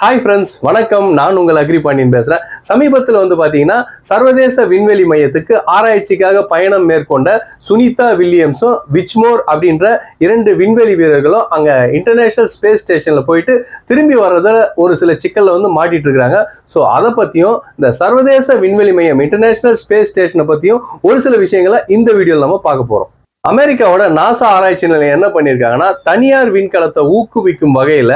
Hi friends வணக்கம். நான் உங்கள் அக்ரி பாண்டியன் பேசுகிறேன் சமீபத்தில் வந்து பார்த்தீங்கன்னா சர்வதேச விண்வெளி மையத்துக்கு ஆராய்ச்சிக்காக பயணம் மேற்கொண்ட சுனிதா வில்லியம்ஸும் விச்மோர் அப்படின்ற இரண்டு விண்வெளி வீரர்களும் அங்கே இன்டர்நேஷ்னல் ஸ்பேஸ் ஸ்டேஷனில் போயிட்டு திரும்பி வர்றதில் ஒரு சில சிக்கலில் வந்து மாட்டிட்டு இருக்கிறாங்க ஸோ அதை பற்றியும் இந்த சர்வதேச விண்வெளி மையம் இன்டர்நேஷனல் ஸ்பேஸ் ஸ்டேஷனை பற்றியும் ஒரு சில விஷயங்களை இந்த வீடியோவில் நம்ம பார்க்க போகிறோம் அமெரிக்காவோட நாசா ஆராய்ச்சி நிலையம் என்ன பண்ணியிருக்காங்கன்னா தனியார் விண்கலத்தை ஊக்குவிக்கும் வகையில்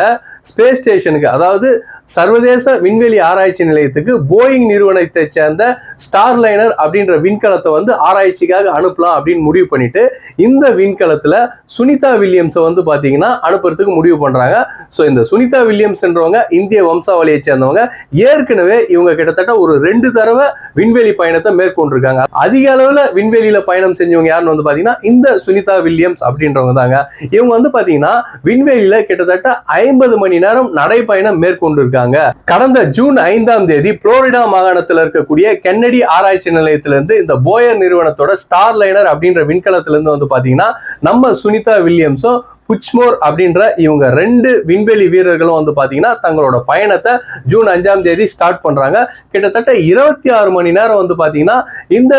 ஸ்பேஸ் ஸ்டேஷனுக்கு அதாவது சர்வதேச விண்வெளி ஆராய்ச்சி நிலையத்துக்கு போயிங் நிறுவனத்தை சேர்ந்த ஸ்டார் லைனர் அப்படின்ற விண்கலத்தை வந்து ஆராய்ச்சிக்காக அனுப்பலாம் அப்படின்னு முடிவு பண்ணிட்டு இந்த விண்கலத்தில் சுனிதா வில்லியம்ஸை வந்து பார்த்தீங்கன்னா அனுப்புறதுக்கு முடிவு பண்ணுறாங்க ஸோ இந்த சுனிதா வில்லியம்ஸ்ன்றவங்க இந்திய வம்சாவளியை சேர்ந்தவங்க ஏற்கனவே இவங்க கிட்டத்தட்ட ஒரு ரெண்டு தடவை விண்வெளி பயணத்தை மேற்கொண்டிருக்காங்க. அதிக அளவில் விண்வெளியில் பயணம் செஞ்சவங்க யாருன்னு வந்து பார்த்தீங்கன்னா இந்த சுனிதா வில்லியம்ஸ் அப்படின்றவங்க தாங்க. இவங்க வந்து பாத்தீங்கன்னா விண்வெளியில கிட்டத்தட்ட ஐம்பது மணி நேரம் நடைப்பயணம் மேற்கொண்டு இருக்காங்க கடந்த ஜூன் ஐந்தாம் தேதி புளோரிடா மாகாணத்தில் இருக்கக்கூடிய கென்னடி ஆராய்ச்சி நிலையத்திலிருந்து இந்த போயர் நிறுவனத்தோட ஸ்டார் லைனர் அப்படின்ற விண்கலத்திலிருந்து வந்து பாத்தீங்கன்னா நம்ம சுனிதா வில்லியம்ஸும் புச்மோர் அப்படின்ற இவங்க ரெண்டு விண்வெளி வீரர்களும் வந்து பார்த்தீங்கன்னா தங்களோட பயணத்தை ஜூன் அஞ்சாம் தேதி ஸ்டார்ட் பண்ணுறாங்க கிட்டத்தட்ட இருபத்தி ஆறு மணி நேரம் வந்து பார்த்தீங்கன்னா இந்த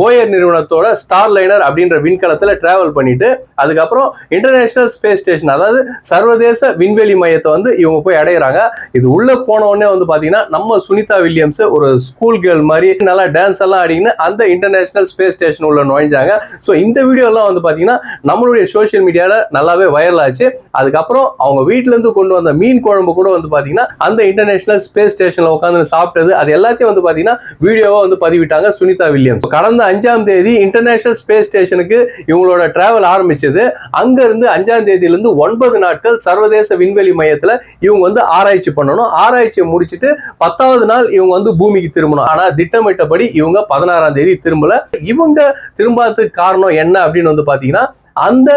போயர் நிறுவனத்தோட ஸ்டார் லைனர் அப்படின்ற விண்கலத்தில் டிராவல் பண்ணிட்டு அதுக்கப்புறம் இன்டர்நேஷனல் ஸ்பேஸ் ஸ்டேஷன் அதாவது சர்வதேச விண்வெளி மையத்தை வந்து இவங்க போய் அடையிறாங்க. இது உள்ள போன உடனே வந்து பார்த்தீங்கன்னா நம்ம சுனிதா வில்லியம்ஸ் ஒரு ஸ்கூல் கேர்ள் மாதிரி நல்லா டான்ஸ் எல்லாம் ஆடின்னு அந்த இன்டர்நேஷனல் ஸ்பேஸ் ஸ்டேஷன் உள்ள நுழைஞ்சாங்க. ஸோ இந்த வீடியோலாம் வந்து பார்த்தீங்கன்னா நம்மளுடைய சோஷியல் மீடியாவில் நல்லாவே வைரல் ஆச்சு. அதுக்கப்புறம் அவங்க வீட்டிலேருந்து இருந்து கொண்டு வந்த மீன் குழம்பு கூட வந்து பாத்தீங்கன்னா அந்த இன்டர்நேஷனல் ஸ்பேஸ் ஸ்டேஷன்ல உட்காந்து சாப்பிட்டது. அது எல்லாத்தையும் வந்து பாத்தீங்கன்னா வீடியோவா வந்து பதிவிட்டாங்க சுனிதா வில்லியம்ஸ். கடந்த அஞ்சாம் தேதி இன்டர்நேஷனல் ஸ்பேஸ் ஸ்டேஷனுக்கு இவங்களோட டிராவல் ஆரம்பிச்சது. அங்க இருந்து அஞ்சாம் தேதியில இருந்து ஒன்பது நாட்கள் சர்வதேச விண்வெளி மையத்துல இவங்க வந்து ஆராய்ச்சி பண்ணணும். ஆராய்ச்சியை முடிச்சிட்டு பத்தாவது நாள் இவங்க வந்து பூமிக்கு திரும்பணும். ஆனா திட்டமிட்டபடி இவங்க பதினாறாம் தேதி திரும்பல. இவங்க திரும்பாததுக்கு காரணம் என்ன அப்படின்னு வந்து பாத்தீங்கன்னா அந்த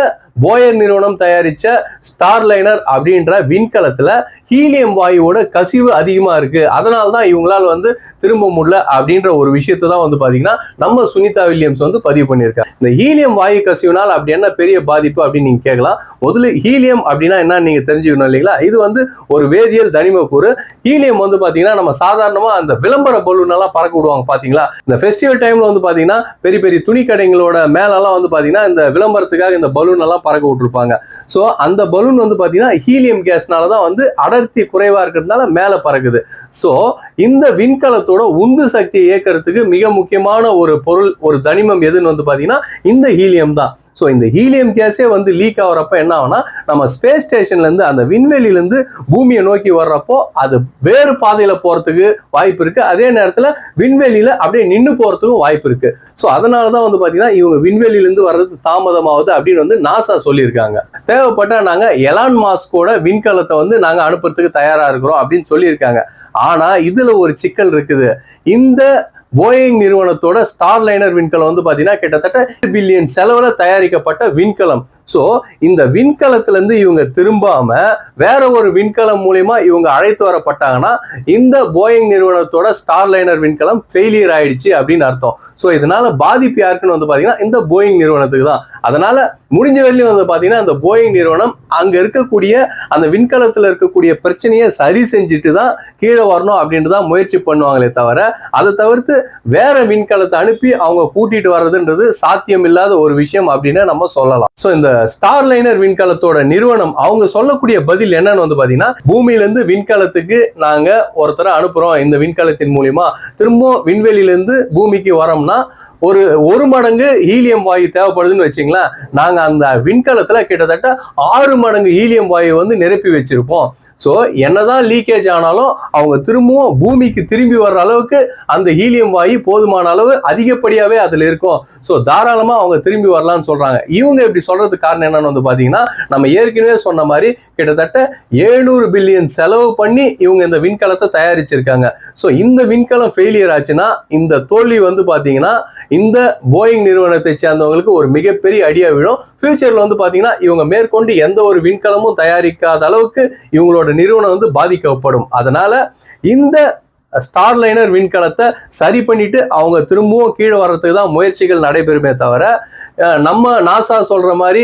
போயர் நிறுவனம் தயாரிச்ச ஸ்டார் லைனர் அப்படின்ற விண்கலத்துல ஹீலியம் வாயுவோட கசிவு அதிகமா இருக்கு. அதனால தான் இவங்களால் வந்து திரும்ப முடியல அப்படின்ற ஒரு விஷயத்தை தான் வந்து பாத்தீங்கன்னா நம்ம சுனிதா வில்லியம்ஸ் வந்து பதிவு பண்ணியிருக்காங்க. இந்த ஹீலியம் வாயு கசிவுனால் அப்படி என்ன பெரிய பாதிப்பு அப்படின்னு நீங்க கேட்கலாம். முதல்ல ஹீலியம் அப்படின்னா என்ன நீங்க தெரிஞ்சுக்கணும் இல்லைங்களா? இது வந்து ஒரு வேதியியல் தனிமக்கூறு ஹீலியம் வந்து பாத்தீங்கன்னா நம்ம சாதாரணமா அந்த விளம்பர பலூன் எல்லாம் பறக்க விடுவாங்க பாத்தீங்களா? இந்த ஃபெஸ்டிவல் டைம்ல வந்து பாத்தீங்கன்னா பெரிய பெரிய துணி கடைங்களோட மேலெல்லாம் வந்து பாத்தீங்கன்னா இந்த விளம்பரத்துக்கு அதுக்காக இந்த பலூன் எல்லாம் பறக்க விட்டுருப்பாங்க. ஸோ அந்த பலூன் வந்து பாத்தீங்கன்னா ஹீலியம் கேஸ்னால தான் வந்து அடர்த்தி குறைவா இருக்கிறதுனால மேலே பறக்குது. ஸோ இந்த விண்கலத்தோட உந்து சக்தியை இயக்கிறதுக்கு மிக முக்கியமான ஒரு பொருள் ஒரு தனிமம் எதுன்னு வந்து பாத்தீங்கன்னா இந்த ஹீலியம் தான். ஸோ இந்த ஹீலியம் கேஸே வந்து லீக் ஆகிறப்ப என்ன ஆகும்னா நம்ம ஸ்பேஸ் ஸ்டேஷன்லேருந்து அந்த விண்வெளியிலேருந்து பூமியை நோக்கி வர்றப்போ அது வேறு பாதையில் போகிறதுக்கு வாய்ப்பு இருக்குது அதே நேரத்தில் விண்வெளியில் அப்படியே நின்று போகிறதுக்கும் வாய்ப்பு இருக்குது ஸோ அதனால தான் வந்து பார்த்தீங்கன்னா இவங்க விண்வெளியிலேருந்து வர்றது தாமதமாகுது அப்படின்னு வந்து நாசா சொல்லியிருக்காங்க. தேவைப்பட்டால் நாங்கள் எலான் மாஸ்கோட விண்கலத்தை வந்து நாங்கள் அனுப்புறதுக்கு தயாராக இருக்கிறோம் அப்படின்னு சொல்லியிருக்காங்க. ஆனால் இதில் ஒரு சிக்கல் இருக்குது. இந்த போயிங் நிறுவனத்தோட ஸ்டார் லைனர் விண்கலம் வந்து பார்த்தீங்கன்னா கிட்டத்தட்ட பில்லியன் செலவில் தயாரிக்கப்பட்ட விண்கலம். ஸோ இந்த விண்கலத்திலேருந்து இவங்க திரும்பாம வேற ஒரு விண்கலம் மூலியமா இவங்க அழைத்து வரப்பட்டாங்கன்னா இந்த போயிங் நிறுவனத்தோட ஸ்டார் லைனர் விண்கலம் ஃபெயிலியர் ஆயிடுச்சு அப்படின்னு அர்த்தம். ஸோ இதனால பாதிப்பு யாருக்குன்னு வந்து பார்த்தீங்கன்னா இந்த போயிங் நிறுவனத்துக்கு தான். அதனால முடிஞ்ச வரையிலும் வந்து பார்த்தீங்கன்னா அந்த போயிங் நிறுவனம் அங்கே இருக்கக்கூடிய அந்த விண்கலத்தில் இருக்கக்கூடிய பிரச்சனையை சரி செஞ்சுட்டு தான் கீழே வரணும் அப்படின்ட்டு தான் முயற்சி பண்ணுவாங்களே தவிர அதை தவிர்த்து வேற விண்கலத்தை அனுப்பி அவங்க கூட்டிட்டு வர்றதுன்றது சாத்தியம் இல்லாத ஒரு விஷயம் அப்படின்னு நம்ம சொல்லலாம். ஸோ இந்த ஸ்டார் லைனர் விண்கலத்தோட நிறுவனம் அவங்க சொல்லக்கூடிய பதில் என்னன்னு வந்து பாத்தீங்கன்னா பூமியிலேருந்து விண்கலத்துக்கு நாங்க ஒருத்தரை அனுப்புறோம் இந்த விண்கலத்தின் மூலியமா. திரும்பவும் விண்வெளியிலேருந்து பூமிக்கு வரோம்னா ஒரு ஒரு மடங்கு ஹீலியம் வாயு தேவைப்படுதுன்னு வச்சுங்களேன். நாங்க அந்த விண்கலத்துல கிட்டத்தட்ட ஆறு மடங்கு ஹீலியம் வாயு வந்து நிரப்பி வச்சிருப்போம். ஸோ என்னதான் லீக்கேஜ் ஆனாலும் அவங்க திரும்பவும் பூமிக்கு திரும்பி வர்ற அளவுக்கு அந்த ஹீலியம் வாயு போதுமான அளவு அதிகப்படியாவே அதுல இருக்கும். ஸோ தாராளமா அவங்க திரும்பி வரலாம்னு சொல்றாங்க. இவங்க இப்படி சொல்றதுக்கு காரணம் என்னன்னு வந்து பாத்தீங்கன்னா நம்ம ஏற்கனவே சொன்ன மாதிரி கிட்டத்தட்ட ஏழ்நூறு பில்லியன் செலவு பண்ணி இவங்க இந்த விண்கலத்தை தயாரிச்சிருக்காங்க. ஸோ இந்த விண்கலம் ஃபெயிலியர் ஆச்சுன்னா இந்த தோல்வி வந்து பாத்தீங்கன்னா இந்த போயிங் நிறுவனத்தை சேர்ந்தவங்களுக்கு ஒரு மிகப்பெரிய அடியா விழும். ஃபியூச்சர்ல வந்து பாத்தீங்கன்னா இவங்க மேற்கொண்டு எந்த ஒரு விண்கலமும் தயாரிக்காத அளவுக்கு இவங்களோட நிறுவனம் வந்து பாதிக்கப்படும். அதனால இந்த ஸ்டார் லைனர் விண்கலத்தை சரி பண்ணிட்டு அவங்க திரும்பவும் கீழே வர்றதுக்கு தான் முயற்சிகள் நடைபெறுமே தவிர நம்ம நாசா சொல்ற மாதிரி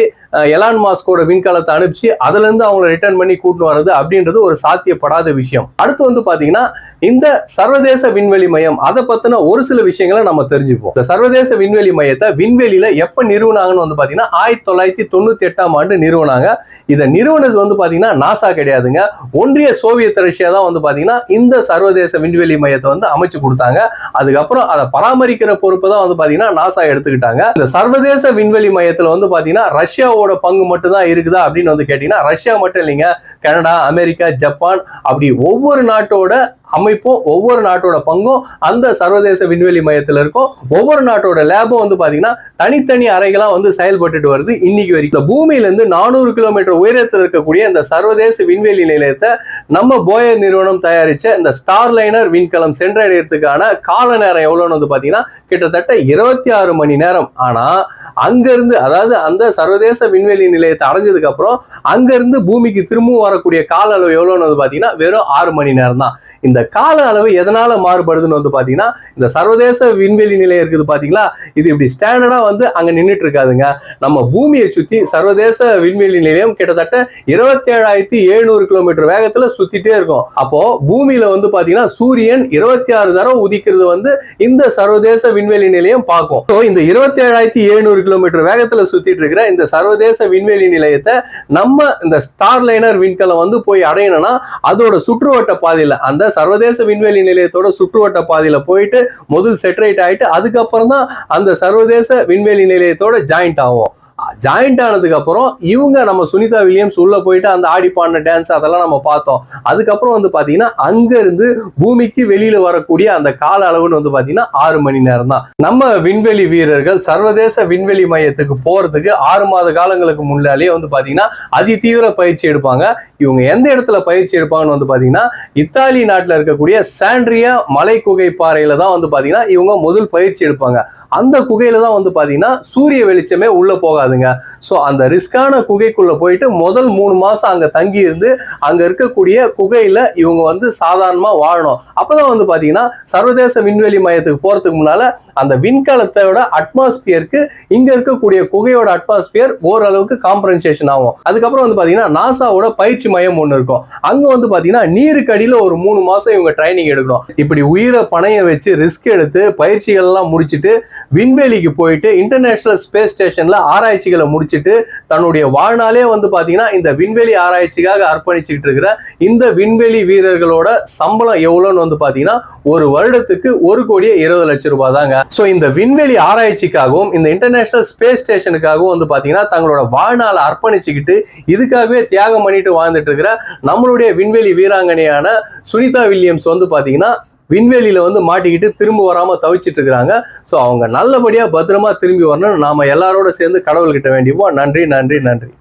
எலான் மாஸ்கோட விண்கலத்தை அனுப்பிச்சு அதுல இருந்து அவங்கள ரிட்டர்ன் பண்ணி கூட்டு வர்றது அப்படின்றது ஒரு சாத்தியப்படாத விஷயம். அடுத்து வந்து பாத்தீங்கன்னா இந்த சர்வதேச விண்வெளி மையம் அதை பத்தின ஒரு சில விஷயங்களை நம்ம தெரிஞ்சுப்போம். இந்த சர்வதேச விண்வெளி மையத்தை விண்வெளியில எப்ப நிறுவனாங்கன்னு வந்து பாத்தீங்கன்னா ஆயிரத்தி தொள்ளாயிரத்தி தொண்ணூத்தி எட்டாம் ஆண்டு நிறுவனாங்க. இதை நிறுவனது வந்து பாத்தீங்கன்னா நாசா கிடையாதுங்க. ஒன்றிய சோவியத் ரஷ்யா தான் வந்து பாத்தீங்கன்னா இந்த சர்வதேச விண்வெளி மையத்தை வந்து அமைச்சு கொடுத்தாங்க. அதுக்கப்புறம் அதை பராமரிக்கிற பொறுப்பு தான் வந்து பாத்தீங்கன்னா நாசா எடுத்துக்கிட்டாங்க. இந்த சர்வதேச விண்வெளி மையத்துல வந்து பாத்தீங்கன்னா ரஷ்யாவோட பங்கு மட்டும் தான் இருக்குதா அப்படின்னு வந்து கேட்டீங்கன்னா ரஷ்யா மட்டும் இல்லைங்க. கனடா அமெரிக்கா ஜப்பான் அப்படி ஒவ்வொரு நாட்டோட அமைப்பும் ஒவ்வொரு நாட்டோட பங்கும் அந்த சர்வதேச விண்வெளி மையத்தில் இருக்கும். ஒவ்வொரு நாட்டோட லேபும் வந்து பார்த்தீங்கன்னா தனித்தனி அறைகளாக வந்து செயல்பட்டுட்டு வருது இன்னைக்கு வரைக்கும். இந்த நானூறு கிலோமீட்டர் உயரத்தில் இருக்கக்கூடிய இந்த சர்வதேச விண்வெளி நிலையத்தை நம்ம போயர் நிறுவனம் தயாரித்த இந்த ஸ்டார் லைனர் விண்கலம் சென்றடைகிறதுக்கான கால நேரம் எவ்வளோன்னு வந்து பார்த்தீங்கன்னா கிட்டத்தட்ட இருபத்தி ஆறு மணி நேரம். ஆனால் அங்கேருந்து அதாவது அந்த சர்வதேச விண்வெளி நிலையத்தை அடைஞ்சதுக்கப்புறம் அங்கேருந்து பூமிக்கு திரும்பவும் வரக்கூடிய கால அளவு எவ்வளோன்னு வந்து பார்த்தீங்கன்னா வெறும் ஆறு மணி நேரம் தான் இந்த கால அளவு எதனால மாறுபடுதுன்னு வந்து பாத்தீங்கன்னா இந்த சர்வதேச விண்வெளி நிலையம் இருக்குது பாத்தீங்களா? இது இப்படி ஸ்டாண்டர்டா வந்து அங்க நின்றுட்டு இருக்காதுங்க. நம்ம பூமியை சுத்தி சர்வதேச விண்வெளி நிலையம் கிட்டத்தட்ட இருபத்தி ஏழாயிரத்தி எழுநூறு கிலோமீட்டர் வேகத்துல சுத்திட்டே இருக்கும். அப்போ பூமியில வந்து பாத்தீங்கன்னா சூரியன் இருபத்தி ஆறு தரம் உதிக்கிறது வந்து இந்த சர்வதேச விண்வெளி நிலையம் பார்க்கும். ஸோ இந்த இருபத்தி ஏழாயிரத்தி எழுநூறு கிலோமீட்டர் வேகத்துல சுத்திட்டு இருக்கிற இந்த சர்வதேச விண்வெளி நிலையத்தை நம்ம இந்த ஸ்டார்லைனர் விண்கலம் வந்து போய் அடையணும்னா அதோட சுற்றுவட்ட பாதையில் அந்த சர்வ சர்வதேச விண்வெளி நிலையத்தோட சுற்றுவட்ட பாதையில போயிட்டு முதல் செட்டரேட் ஆயிட்டு அதுக்கப்புறம் தான் அந்த சர்வதேச விண்வெளி நிலையத்தோட ஜாயிண்ட் ஆகும் ஜாயிண்ட் ஆனதுக்கு அப்புறம் இவங்க நம்ம சுனிதா வில்லியம்ஸ் உள்ள போயிட்டு அந்த ஆடி பாடின டான்ஸ் அதெல்லாம் நம்ம பார்த்தோம். அதுக்கப்புறம் வந்து பாத்தீங்கன்னா அங்க இருந்து பூமிக்கு வெளியில வரக்கூடிய அந்த கால அளவுன்னு வந்து பாத்தீங்கன்னா ஆறு மணி நேரம் தான் நம்ம விண்வெளி வீரர்கள் சர்வதேச விண்வெளி மையத்துக்கு போறதுக்கு ஆறு மாத காலங்களுக்கு முன்னாலேயே வந்து பாத்தீங்கன்னா அதி தீவிர பயிற்சி எடுப்பாங்க. இவங்க எந்த இடத்துல பயிற்சி எடுப்பாங்கன்னு வந்து பாத்தீங்கன்னா இத்தாலி நாட்டில் இருக்கக்கூடிய சாண்ட்ரியா மலை குகை பாறையில தான் வந்து பாத்தீங்கன்னா இவங்க முதல் பயிற்சி எடுப்பாங்க. அந்த குகையில தான் வந்து பாத்தீங்கன்னா சூரிய வெளிச்சமே உள்ள போகாதுங்க ஸோ அந்த ரிஸ்கான குகைக்குள்ள போயிட்டு முதல் மூணு மாசம் அங்க தங்கி இருந்து அங்க இருக்கக்கூடிய குகையில இவங்க வந்து சாதாரணமா வாழணும். அப்பதான் வந்து பாத்தீங்கன்னா சர்வதேச விண்வெளி மையத்துக்கு போறதுக்கு முன்னால அந்த விண்கலத்தோட அட்மாஸ்பியருக்கு இங்க இருக்கக்கூடிய குகையோட அட்மாஸ்பியர் ஓரளவுக்கு காம்பன்சேஷன் ஆகும். அதுக்கப்புறம் வந்து பாத்தீங்கன்னா நாசாவோட பயிற்சி மையம் ஒன்று இருக்கும். அங்க வந்து பாத்தீங்கன்னா நீருக்கடியில ஒரு மூணு மாசம் இவங்க ட்ரைனிங் எடுக்கணும். இப்படி உயிரை பணைய வச்சு ரிஸ்க் எடுத்து பயிற்சிகள் எல்லாம் முடிச்சுட்டு விண்வெளிக்கு போயிட்டு இன்டர்நேஷனல் ஸ்பேஸ் ஸ்டேஷன்ல ஆராய்ச்சிகளை முடிச்சிட்டு தன்னுடைய வாழ்நாளே வந்து பாத்தீங்கன்னா இந்த விண்வெளி ஆராய்ச்சிக்காக அர்ப்பணிச்சுக்கிட்டு இருக்கிற இந்த விண்வெளி வீரர்களோட சம்பளம் எவ்வளோன்னு வந்து பாத்தீங்கன்னா ஒரு வருடத்துக்கு ஒரு கோடியே இருபது லட்சம் ரூபாய் தாங்க ஸோ இந்த விண்வெளி ஆராய்ச்சிக்காகவும் இந்த இன்டர்நேஷனல் ஸ்பேஸ் ஸ்டேஷனுக்காகவும் வந்து பாத்தீங்கன்னா தங்களோட வாழ்நாளை அர்ப்பணிச்சுக்கிட்டு இதுக்காகவே தியாகம் பண்ணிட்டு வாழ்ந்துட்டு இருக்கிற நம்மளுடைய விண்வெளி வீராங்கனையான சுனிதா வில்லியம்ஸ் வந்து பாத்தீங்கன்னா விண்வெளியில வந்து மாட்டிக்கிட்டு திரும்ப வராம தவிச்சிட்டு இருக்கிறாங்க. ஸோ அவங்க நல்லபடியா பத்திரமா திரும்பி வரணும்னு நாம எல்லாரோட சேர்ந்து கடவுள்கிட்ட வேண்டிப்போம். நன்றி நன்றி நன்றி.